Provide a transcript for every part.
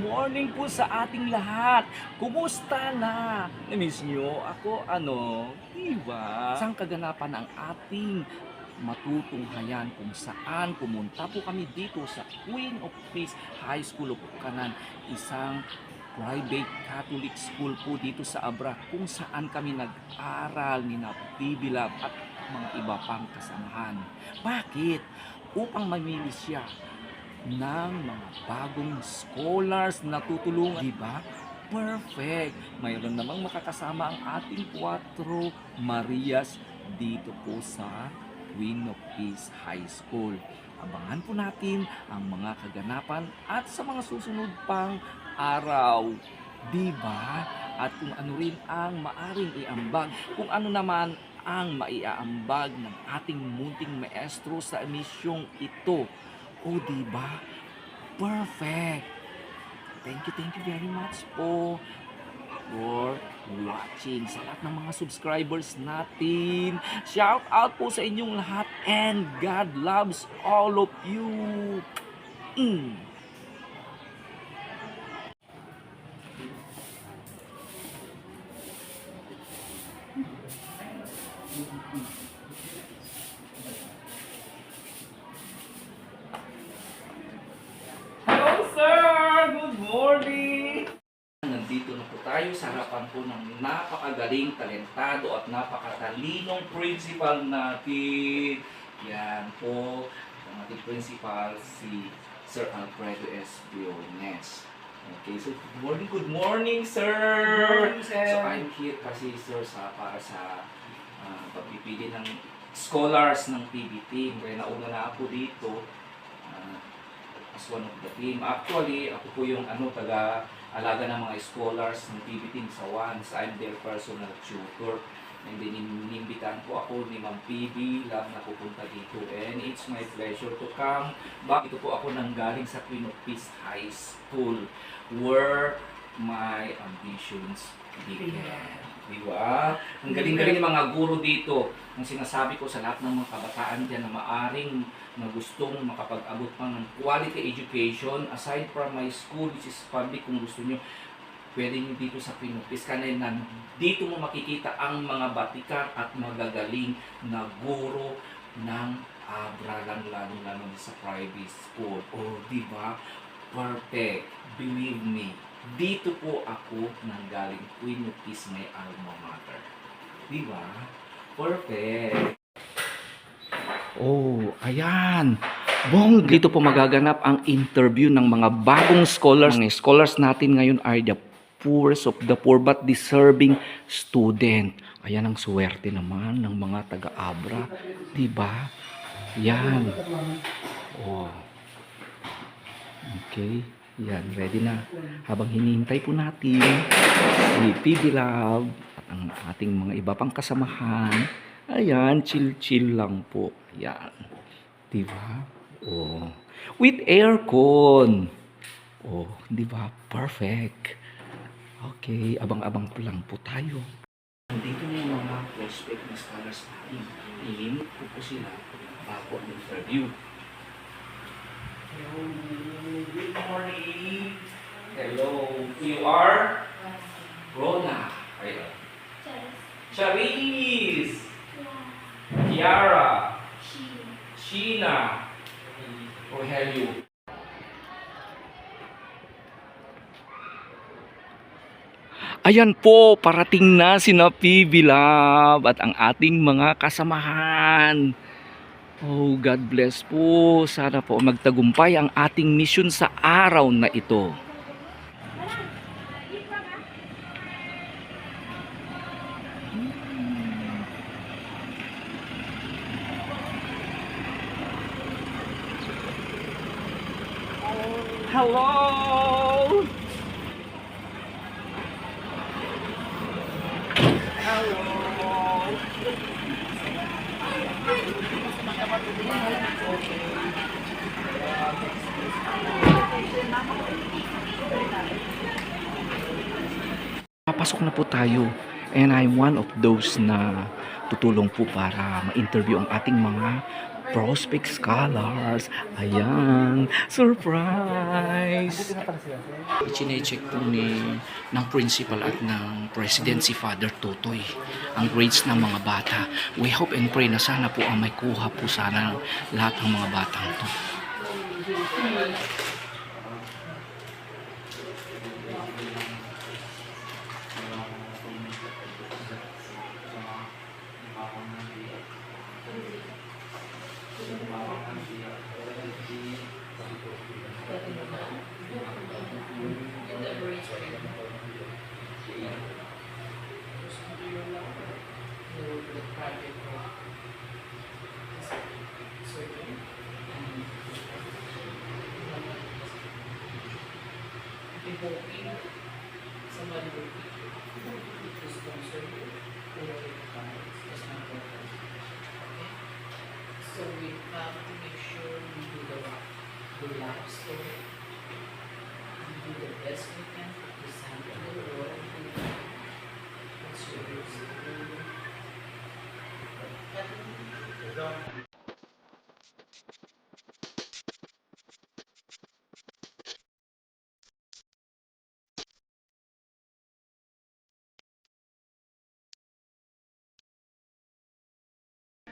morning po sa ating lahat. Kumusta na? Na-miss nyo? Ako, ano, diba? Isang kaganapan ang ating matutunghayan kung saan pumunta po kami dito sa Queen of Peace High School of Kanan. Isang private Catholic school po dito sa Abra kung saan kami nag-aral ni na Bibilab at mga iba pang kasamahan. Bakit? Upang mamili siya ng mga bagong scholars na tutulungan. Di ba? Perfect! Mayroon namang makakasama ang ating 4 Marias dito po sa Queen of Peace High School. Abangan po natin ang mga kaganapan at sa mga susunod pang araw. Di ba? At kung ano rin ang maaring iambag, kung ano naman ang maiaambag ng ating munting maestro sa emisyong ito. O, di ba? Perfect! Thank you, thank you very much po for watching sa lahat ng mga subscribers natin. Shout out po sa inyong lahat and God loves all of you. Mm. Hello sir! Good morning! Nandito na po tayo sa harapan po ng napakagaling, talentado at napakatalinong principal natin. Yan po, ang ating principal si Sir Alfredo S. Briones. Okay, so good morning, good morning, sir! morning, sir. So I'm here kasi, sir, sa, para sa uh, pagpipili ng scholars ng PB team. Kaya nauna na ako dito ah, as one of the team. Actually, ako po yung ano, taga alaga ng mga scholars ng team sa ONCE. I'm their personal tutor. And then inimbitan po ako ni Ma'am PB lang na pupunta dito. And it's my pleasure to come back. Ito po ako nanggaling sa Queen of Peace High School where my ambitions began. Di ba? Ang galing-galing ng mga guro dito. Ang sinasabi ko sa lahat ng mga kabataan dyan na maaring na gustong makapag-abot pa ng quality education aside from my school which is public kung gusto nyo pwede nyo dito sa Pinupis kanil na dito mo makikita ang mga batikan at magagaling na guro ng Abra lang lalo lalo sa private school. Oh, di ba? Perfect. Believe me. Dito po ako nanggaling Queen of Peace my alma mater. Di ba? Perfect. Oh, ayan. Bong, dito po magaganap ang interview ng mga bagong scholars. Ang scholars natin ngayon are the poorest of the poor but deserving student. Ayan ang swerte naman ng mga taga-Abra. Diba? Yan. Oh. Okay. Yan, ready na. Habang hinihintay po natin si PB Love at ang ating mga iba pang kasamahan, ayan, chill-chill lang po. Yan. Diba? Oh. With aircon. Oh, di ba? Perfect. Okay, abang-abang po lang po tayo. Nandito na yung mga prospect na scholars natin. Ilimit ko po sila bago ang interview. Hello. Hello, you are? Rona. Ayun. Charis. Kiara. Sheena. You? Ayan po, parating na si PB Love at ang ating mga kasamahan. Oh, God bless po. Sana po magtagumpay ang ating mission sa araw na ito. Hello! Hello! Papasok na po tayo and I'm one of those na tutulong po para ma-interview ang ating mga Prospect Scholars. Ayan, surprise! Ichinecheck po ni ng principal at ng president si Father Totoy ang grades ng mga bata. We hope and pray na sana po ang may kuha po sana lahat ng mga batang to. So we have to make sure we do the. We do the best we can the reason?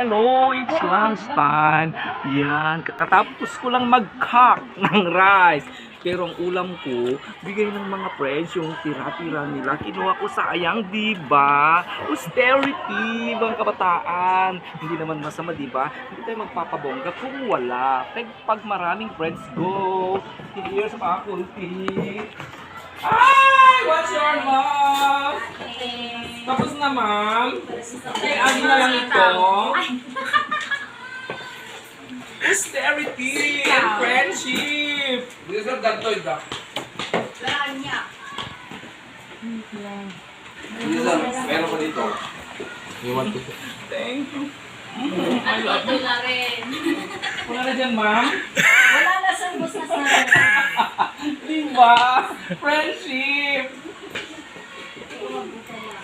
Hello, it's lunchtime. Yan, katapos ko lang mag-cook ng rice. Pero ang ulam ko, bigay ng mga friends yung tira-tira nila. Kinuha ko sayang, di ba? Austerity, mga kabataan. Hindi naman masama, di ba? Hindi tayo magpapabongga kung wala. Pag, pag maraming friends, go. Here's pa kunti. Na, ma'am. Okay, ano na lang ito? Austerity and friendship. This is ganito ito. This is meron pa dito. You want to Thank you. At ito na rin. Wala na dyan, ma'am. Wala na sa bus na sa Diba? Friendship.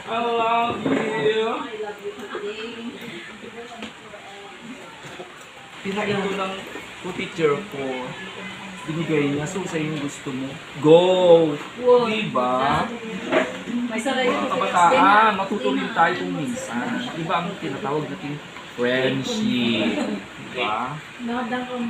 I love you. I love you today. Pinagyan ko ng ko teacher ko. Binigay niya. So, sa'yo yung gusto mo. Go! Diba? May saray Mga kabataan, matuto rin tayo kung minsan. Iba ang tinatawag natin friendship. Diba?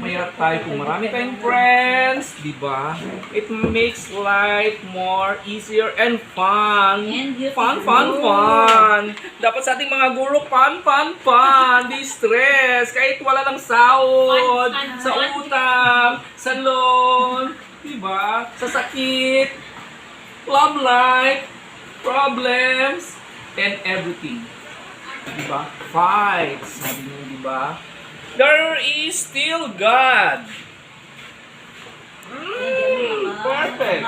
Mayroon tayo kung marami tayong friends. Diba? It makes life more easier and fun. Fun, fun, fun. Dapat sa ating mga guro, fun, fun, fun. Di stress. Kahit wala ng sahod. Sa utang. Sa loan. Diba? Sa sakit. Love life. Problems. And everything. Diba? Fight. Sabi niyo, diba? There is still God. Mm, perfect.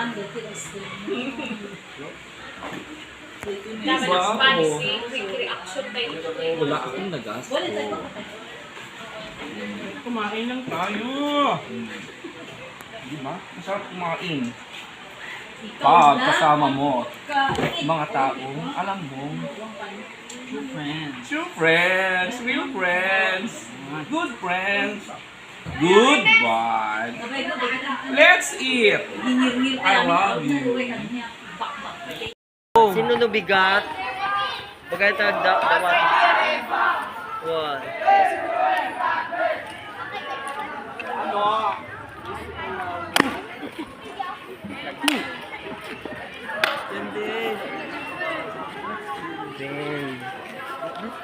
Dapat Diba? ng Spanish eh. Quick reaction tayo. Wala akong nagas. Wala tayo. Kumain lang tayo. Di ba? Masarap kumain. Pag kasama mo, mga taong alam mo, true friends. True friends, real friends, good friends, good vibe. Let's eat. I love you. Sino no bigat? Bagay tag da dapat. One. Hindi.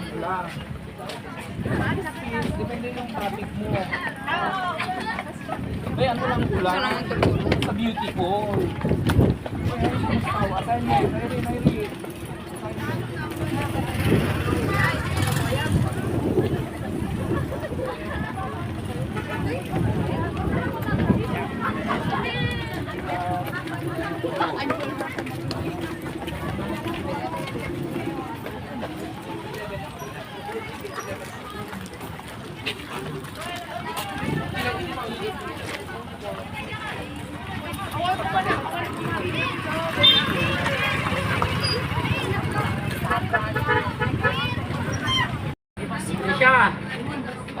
mo lang. Depende yung topic mo. Ay, ano lang ko lang? Sa beautiful. Ay, assignment, Mary, Mary.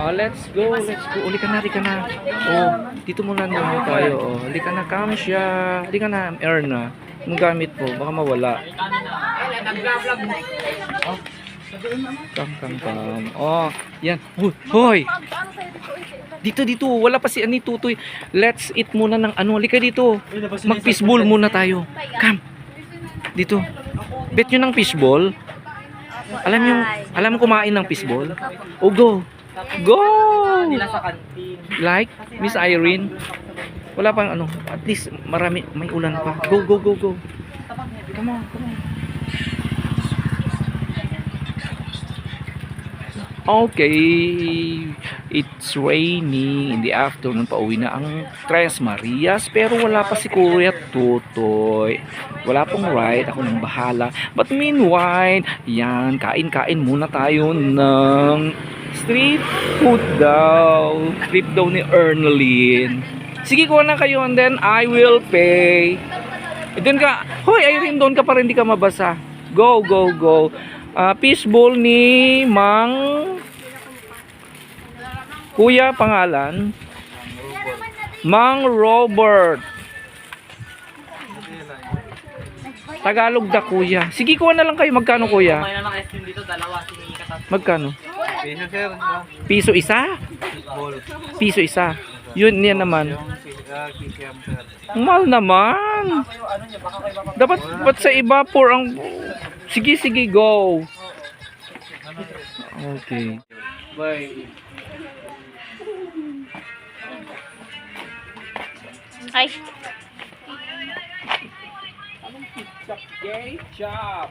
Oh, let's go, let's go. Uli ka na, ka na. Oh, dito muna muna tayo. Oh, uli ka na, siya. Uli ka na, earn na. Anong gamit mo? Baka mawala. Oh. Kam, kam, kam. Oh, yan. Hoy. Dito, dito. Wala pa si Ani Tutoy. Let's eat muna ng ano. Uli ka dito. Mag-fishball muna tayo. Come. Dito. Bet nyo ng fishball. Alam yung, alam kumain ng fishball? O go. Go! Nila sa kantin. Like, Miss Irene. Wala pang ano, at least marami, may ulan pa. Go, go, go, go. Come on, come on. Okay, it's raining in the afternoon. Pauwi na ang Tres Marias. Pero wala pa si Kuya Tutoy. Wala pong ride. Ako nang bahala. But meanwhile, yan, kain-kain muna tayo ng street food daw. Trip daw ni Ernalyn. Sige, kuha na kayo and then I will pay. Eh, doon ka. Hoy, Irene, doon ka para hindi ka mabasa. Go, go, go. Ah, fishbowl ni Mang Kuya pangalan Mang Robert Tagalog da kuya Sige kuha na lang kayo Magkano kuya? Magkano? Piso sir. Piso isa? Piso isa Yun yan naman. Ang mahal naman Dapat ba't sa iba for ang Sige sige go Okay Bye Ay, Okay, chop.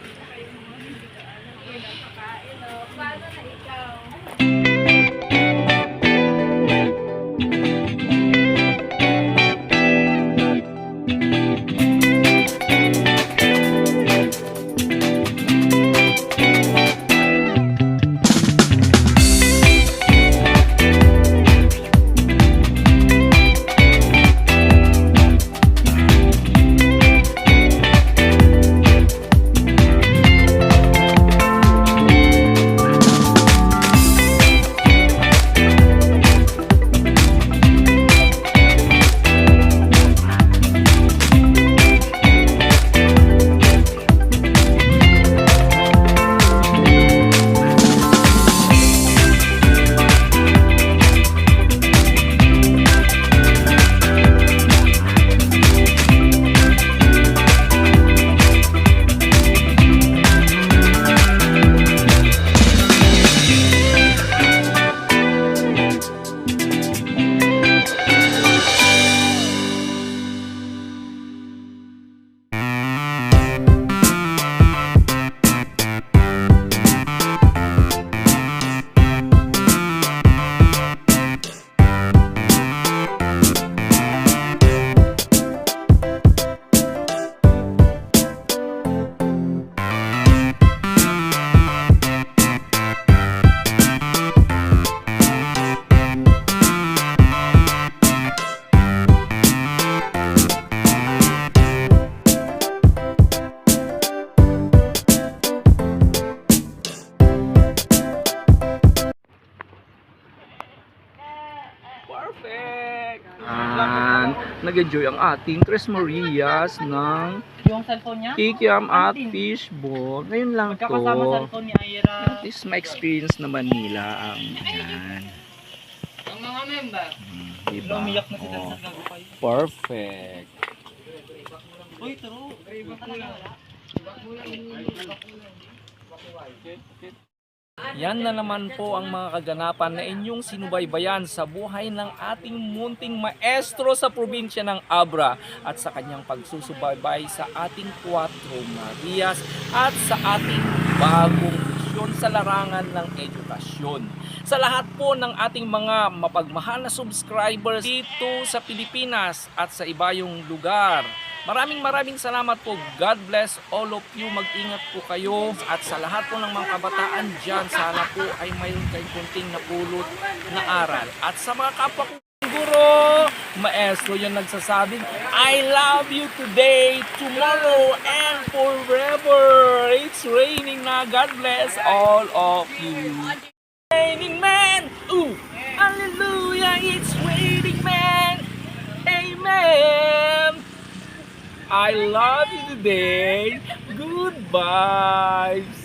Yan. Nag-enjoy ang ating Tres Marias ng Yung cellphone niya? Kikiam at Fishball. Ngayon lang to. cellphone ni Ira. This is my experience na Manila. Ang yan. Ang mga member. Hmm, diba? Umiyak na sila Oh, sa gagupay. perfect. Uy, turo. Yan na naman po ang mga kaganapan na inyong sinubaybayan sa buhay ng ating munting maestro sa probinsya ng Abra at sa kanyang pagsusubaybay sa ating Cuatro Marias at sa ating bagong misyon sa larangan ng edukasyon. Sa lahat po ng ating mga mapagmahal na subscribers dito sa Pilipinas at sa ibayong lugar. Maraming maraming salamat po. God bless all of you. Mag-ingat po kayo. At sa lahat po ng mga kabataan dyan, sana po ay mayroon kayong kunting napulot na aral. At sa mga kapwa kong guro, maestro yung nagsasabing, I love you today, tomorrow, and forever. It's raining na. God bless all of you. Raining man! Ooh! Hallelujah! It's raining man! Amen! I love you today. Good vibes.